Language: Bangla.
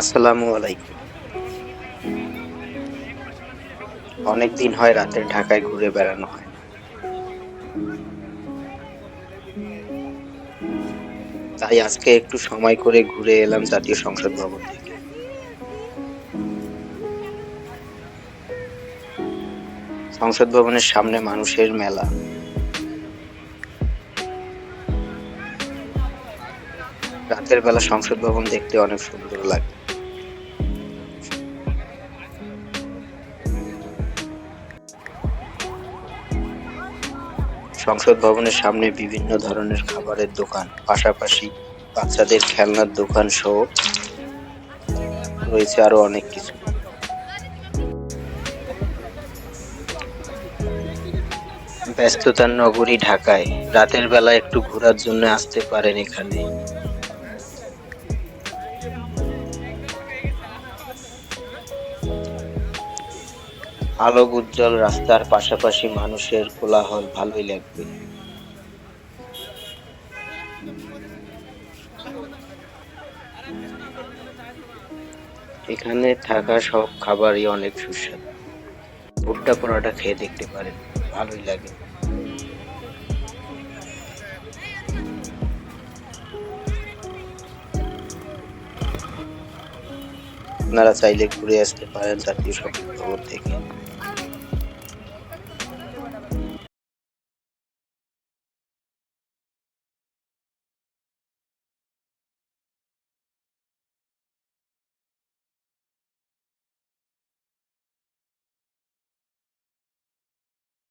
আসসালামু আলাইকুম। অনেক দিন হয় রাতে ঢাকায় ঘুরে বেড়ানো হয়। তাই আজকে একটু সময় করে ঘুরে এলাম জাতীয় সংসদ ভবন থেকে। সংসদ ভবনের সামনে মানুষের মেলা। রাতের বেলা সংসদ ভবন দেখতে অনেক সুন্দর লাগে। সংসদ ভবনের সামনে বিভিন্ন ধরনের খাবারের দোকান, পাশাপাশি বাচ্চাদের খেলনার দোকান সহ রয়েছে আরও অনেক কিছু। ব্যস্ততার নগরী ঢাকায় রাতের বেলা একটু ঘোরার জন্য আসতে পারেন এখানে। আলোক উজ্জ্বল রাস্তার পাশাপাশি মানুষের কোলাহল ভালোই লাগবে। এখানে থাকা সব খাবারই অনেক সুস্বাদু। ভুট্টা পোড়াটা খেয়ে দেখতে পারেন, ভালোই লাগে। আপনারা চাইলে ঘুরে আসতে পারেন জাতীয় ভবন থেকে।